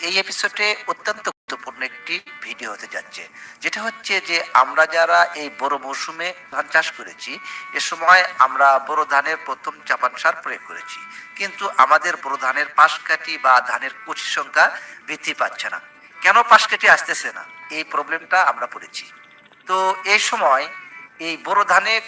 এই এপিসোডে অত্যন্ত গুরুত্বপূর্ণ একটি ভিডিও হতে যাচ্ছে। যেটা হচ্ছে যে, আমরা যারা এই বড় মৌসুমে ধান চাষ করেছি, এ সময় আমরা বড় ধানের প্রথম চাপান সার প্রয়োগ করেছি। কিন্তু আমাদের বড় ধানের পাশ কাটি বা ধানের কুচির সংখ্যা বৃদ্ধি পাচ্ছে না। কেন পাশ কাটি আসতেছে না? এই প্রবলেমটা আমরা পড়েছি। তো এই সময় এই বড় ধানে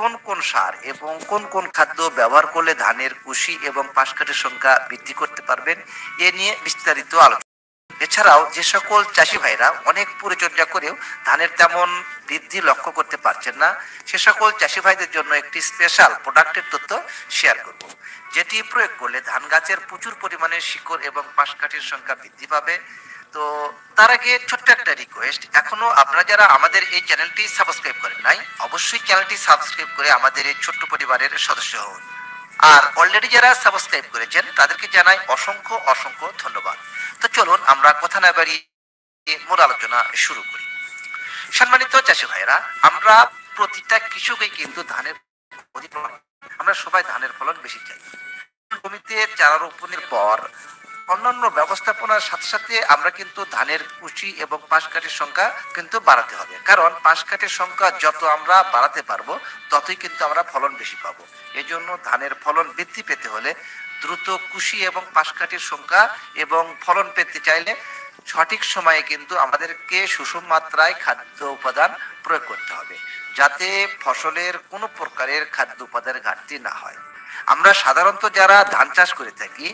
কোন কোন সার এবং কোন কোন খাদ্য ব্যবহার করলে ধানের কুশি এবং পাশকাঠের সংখ্যা বৃদ্ধি করতে পারবেন, এ নিয়ে বিস্তারিত আলোচনা। এছাড়াও যে সকল চাষি ভাইরা অনেক পরিচর্যা করেও ধানের তেমন বৃদ্ধি লক্ষ্য করতে পারছেন না, সে সকল চাষি ভাইদের জন্য একটি স্পেশাল প্রোডাক্টের তথ্য শেয়ার করব, যেটি প্রয়োগ করলে ধান গাছের প্রচুর পরিমাণে শিকড় এবং পাশকাঠির সংখ্যা বৃদ্ধি পাবে। তো তার আগে ছোট্ট একটা রিকোয়েস্ট এখনও আপনারা যারা আমাদের এই চ্যানেলটি সাবস্ক্রাইব করেন নাই, অবশ্যই চ্যানেলটি সাবস্ক্রাইব করে আমাদের এই ছোট্ট পরিবারের সদস্য হন। আর অলরেডি যারা সাবস্ক্রাইব করেছেন, তাদেরকে জানাই অসংখ্য অসংখ্য ধন্যবাদ। তো চলুন আমরা কথা না বাড়িয়ে মূল আলোচনা শুরু করি। সম্মানিত চাষি ভাইরা আমরা প্রতিটা কৃষকই কিন্তু ধানের আমরা সবাই ধানের ফলন বেশি চাই। জমিতে চারা রোপণের পর অন্যান্য ব্যবস্থাপনার সাথে সাথে আমরা কিন্তু ধানের কুচি এবং পাশ কাঠের সংখ্যা কিন্তু বাড়াতে হবে। কারণ পাশ কাঠের সংখ্যা যত আমরা বাড়াতে পারব, ততই কিন্তু আমরা ফলন বেশি পাবো। এই জন্য ধানের ফলন বৃদ্ধি পেতে হলে দ্রুত কুশি এবং পাশ কাঠের সংখ্যা এবং ফলন পেতে চাইলে সঠিক সময়ে কিন্তু আমাদেরকে সুষম মাত্রায় খাদ্য উপাদান প্রয়োগ করতে হবে, যাতে ফসলের কোনো প্রকারের খাদ্য উপাদানের ঘাটতি না হয়। আমরা সাধারণত যারা ধান চাষ করে থাকি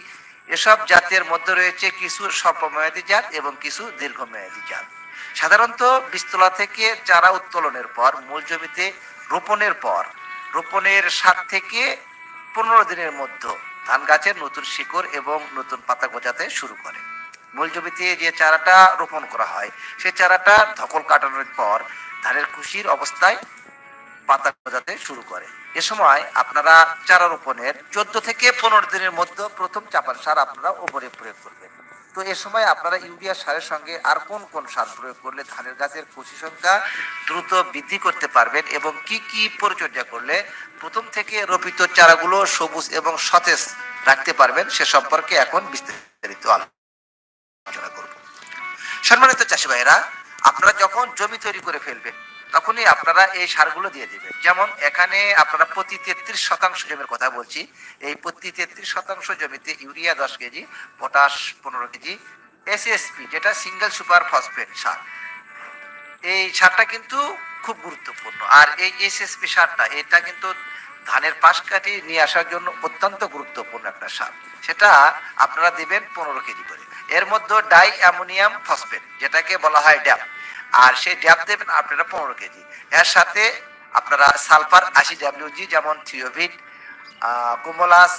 এসব জাতের মধ্যে রয়েছে কিছু স্বল্পমেয়াদী জাত এবং কিছু দীর্ঘমেয়াদী জাত। সাধারণত বীজতলা থেকে চারা উত্তোলনের পর, মূল জমিতে রোপণের পর, রোপণের সাত থেকে পনেরো দিনের মধ্যে ধান গাছের নতুন শিকড় এবং নতুন পাতা গজাতে শুরু করে। মূল জমিতে যে চারাটা রোপণ করা হয় সেই চারাটা ধকল কাটানোর পর ধানের কুশির অবস্থায় পাতা গজাতে শুরু করে। এ সময় আপনারা চারা রোপণের চোদ্দ থেকে পনেরো দিনের মধ্যে প্রথম চাপান সার আপনারা ওপরে প্রয়োগ করবেন। তো এ সময় আপনারা ইউরিয়া সারের সঙ্গে আর কোন কোন সার প্রয়োগ করলে ধানের গাছের কুশি সংখ্যা দ্রুত বৃদ্ধি করতে পারবেন এবং কি কি পরিচর্যা করলে প্রথম থেকে রোপিত চারাগুলো সবুজ এবং সতেজ রাখতে পারবেন সে সম্পর্কে এখন বিস্তারিত আলোচনা করব। সম্মানিত চাষি ভাইরা আপনারা যখন জমি তৈরি করে ফেলবেন তখনই আপনারা এই সারগুলো দিয়ে দিবেন। যেমন এখানে আপনারা প্রতি তেত্রিশ শতাংশ জমির কথা বলছি। এই প্রতি তেত্রিশ শতাংশ জমিতে ইউরিয়া দশ কেজি, পটাশ পনেরো কেজি এসএসপি যেটা সিঙ্গেল সুপার ফসফেট সার। এই সারটা কিন্তু খুব গুরুত্বপূর্ণ। আর এই এসএসপি সারটা, এটা কিন্তু ধানের পাশ কাটি নিয়ে আসার জন্য অত্যন্ত গুরুত্বপূর্ণ একটা সার। সেটা আপনারা দিবেন পনেরো কেজি করে। এর মধ্যে ডাই অ্যামোনিয়াম ফসফেট যেটাকে বলা হয় ড্যাপ আর সেই ড্যাপ দেবেন আপনারা পনেরো কেজি। এর সাথে আপনারা সালফার আশি ডাব্লিউজি যেমন থিওভিট কুমোলাস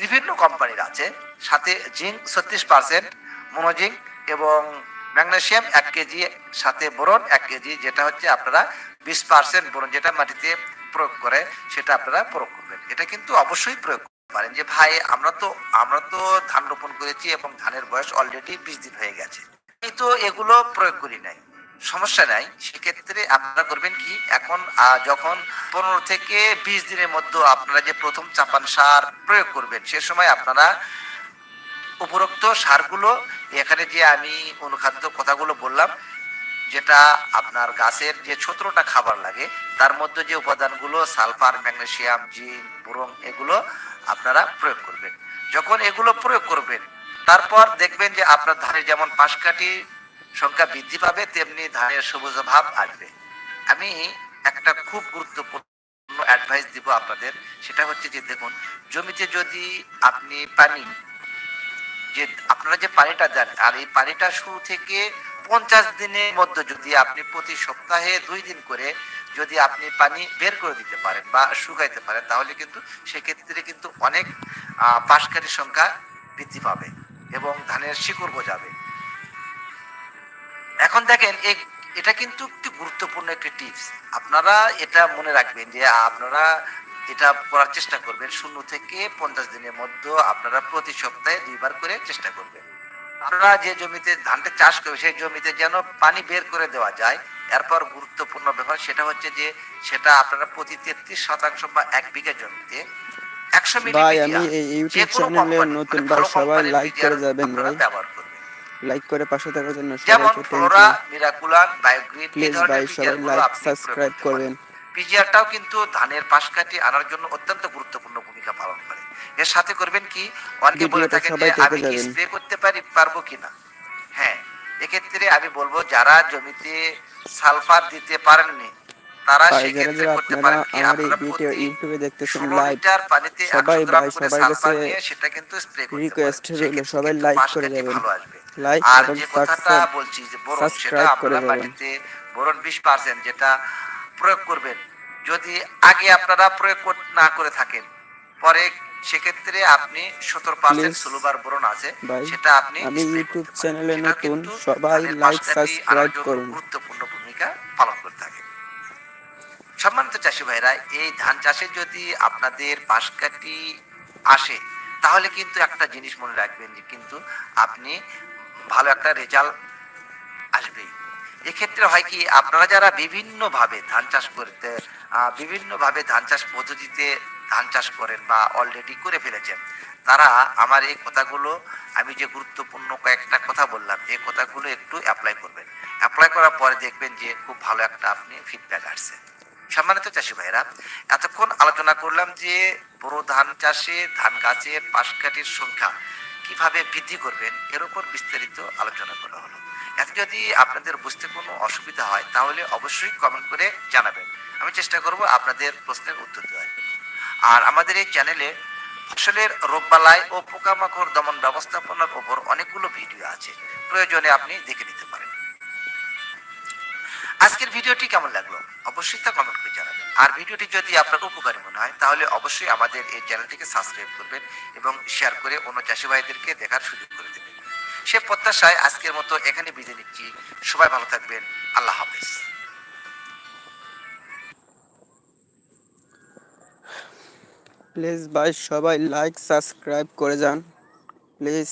বিভিন্ন কোম্পানির আছে। সাথে জিঙ্ক ছত্রিশ পার্সেন্ট মনোজিঙ্ক এবং ম্যাগনেসিয়াম এক কেজি, সাথে বোরন এক কেজি, যেটা হচ্ছে আপনারা বিশ পার্সেন্ট বোরন যেটা মাটিতে প্রয়োগ করে, সেটা আপনারা প্রয়োগ করবেন। এটা কিন্তু অবশ্যই প্রয়োগ করতে পারেন যে, ভাই, আমরা তো আমরা তো ধান রোপণ করেছি এবং ধানের বয়স অলরেডি বিশ দিন হয়ে গেছে। আমি তো এগুলো প্রয়োগ করি নাই। সমস্যা নাই, সেক্ষেত্রে আপনারা করবেন কি, এখন যখন পনেরো থেকে বিশ দিনের মধ্যে আপনারা যে প্রথম চাপান সার প্রয়োগ করবেন, সে সময় আপনারা উপরোক্ত সারগুলো, এখানে যে আমি অনুখাদ্য কথাগুলো বললাম, যেটা আপনার গাছের যে সতেরোটা খাবার লাগে, তার মধ্যে যে উপাদানগুলো, সালফার, ম্যাগনেসিয়াম, জিঙ্ক, বোরন, এগুলো আপনারা প্রয়োগ করবেন। যখন এগুলো প্রয়োগ করবেন, তারপর দেখবেন যে আপনার ধানের যেমন পাশকাঠি সংখ্যা বৃদ্ধি পাবে তেমনি ধানের সবুজ ভাব আসবে। আমি একটা খুব গুরুত্বপূর্ণ অ্যাডভাইস দিব আপনাদের সেটা হচ্ছে যে দেখুন জমিতে যদি আপনি পানি যে আপনারা যে পানিটা দেন আর এই পানিটা শুরু থেকে পঞ্চাশ দিনের মধ্যে যদি আপনি প্রতি সপ্তাহে দুই দিন করে যদি আপনি পানি বের করে দিতে পারেন বা শুকাইতে পারেন তাহলে কিন্তু সেক্ষেত্রে কিন্তু অনেক আহ, পাশকারীর সংখ্যা বৃদ্ধি পাবে এবং ধানের শিকড় গজাবে এখন দেখেন এই এটা কিন্তু একটি গুরুত্বপূর্ণ একটি টিপস আপনারা এটা মনে রাখবেন যে আপনারা এটা করার চেষ্টা করবেন। শূন্য থেকে পঞ্চাশ দিনের মধ্যে আপনারা প্রতি সপ্তাহে দুইবার করে চেষ্টা করবেন। আপনারা যে জমিতে ধানটা চাষ করবে সেই জমিতে যেন পানি বের করে দেওয়া যায়। এরপর গুরুত্বপূর্ণ ব্যাপার সেটা হচ্ছে যে সেটা আপনারা প্রতি তেত্রিশ শতাংশ বা এক বিঘা জমিতে একশো মিলি আমি ইউটিউব চ্যানেলে নতুন মানে সবাই লাইক করে যাবেন ব্যবহার করবেন লাইক করে পাশে থাকার জন্য সবাইকে ফ্লোরা মিরাকুলান বায়োগ্রিন প্লিজ ভাই সবাই লাইক সাবস্ক্রাইব করবেন। পিজিআরটাও কিন্তু ধানের পাশ কাটি আনার জন্য অত্যন্ত গুরুত্বপূর্ণ ভূমিকা পালন করে। এর সাথে করবেন কি অনেকে বলে থাকেন যে আমি কি স্প্রে করতে পারি পারব কিনা হ্যাঁ এক্ষেত্রে আমি বলব যারা জমিতে সালফার দিতে পারেননি তারা ভাই যারা সেক্ষেত্রে করতে পারেন কি আপনারা ভিডিও ইউটিউবে দেখতেছেন 16 লাইভ পানিতে সবাই ভাই সবার কাছে সেটা কিন্তু স্প্রে করতে রিকোয়েস্ট পারেন। রইল সবাই লাইক করে যাবেন। ভালো আসবে। লাইক আর যে কথাটা বলছি যে বোরন সেটা আপনারা মাটিতে বোরন বিশ পার্সেন্ট যেটা প্রয়োগ করবেন। যদি আগে আপনারা প্রয়োগ না করে থাকেন পরে সেক্ষেত্রে আপনি সত্তর পার্সেন্ট সুলুবার বোরন আছে সেটা আপনি আমি ইউটিউব চ্যানেলে নতুন, সবাই লাইক, সাবস্ক্রাইব করুন। গুরুত্বপূর্ণ ভূমিকা পালন করে থাকে। সম্মানিত চাষি ভাইরা এই ধান চাষে যদি আপনাদের পাশ কাটি আসে তাহলে কিন্তু একটা জিনিস মনে রাখবেন যে কিন্তু আপনি ভালো একটা রেজাল্ট আসবেই এক্ষেত্রে হয় কি, আপনারা যারা বিভিন্নভাবে ধান চাষ করতে বিভিন্নভাবে ধান চাষ পদ্ধতিতে ধান চাষ করেন বা অলরেডি করে ফেলেছেন, তারা আমার এই কথাগুলো, আমি যে গুরুত্বপূর্ণ কয়েকটা কথা বললাম, এই কথাগুলো একটু অ্যাপ্লাই করবেন। অ্যাপ্লাই করার পরে দেখবেন যে খুব ভালো একটা আপনি ফিডব্যাক আসছে। সম্মানিত চাষি ভাইরা এতক্ষণ আলোচনা করলাম যে বড় ধান চাষে ধান গাছের পাশকাঠির সংখ্যা কীভাবে বৃদ্ধি করবেন, এর উপর বিস্তারিত আলোচনা করা হলো। এতে যদি আপনাদের বুঝতে কোনো অসুবিধা হয়, তাহলে অবশ্যই কমেন্ট করে জানাবেন। আমি চেষ্টা করব আপনাদের প্রশ্নের উত্তর দেওয়ার। আর আমাদের এই চ্যানেলে ফসলের রোগবালাই ও পোকামাকড় দমন ব্যবস্থাপনার উপর অনেকগুলো ভিডিও আছে। প্রয়োজনে আপনি দেখে নিতে পারেন। আজকের ভিডিওটি কেমন লাগল? অবশ্যই তা কমেন্ট করে জানাবেন। আর ভিডিওটি যদি আপনার উপকারী মনে হয়, তাহলে অবশ্যই আমাদের এই চ্যানেলটিকে সাবস্ক্রাইব করবেন এবং শেয়ার করে অন্য চাষি ভাইদেরকে দেখার সুযোগ করে দেবেন। সে প্রত্যাশায় আজকের মতো এখানে বিদায় নিচ্ছি। সবাই ভালো থাকবেন। আল্লাহ হাফেজ। প্লিজ ভাই, সবাই লাইক সাবস্ক্রাইব করে যান। প্লিজ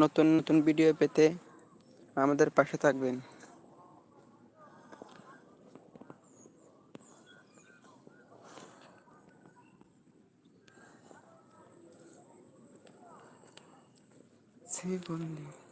নতুন নতুন ভিডিও পেতে আমাদের পাশে থাকবেন। 세 번이.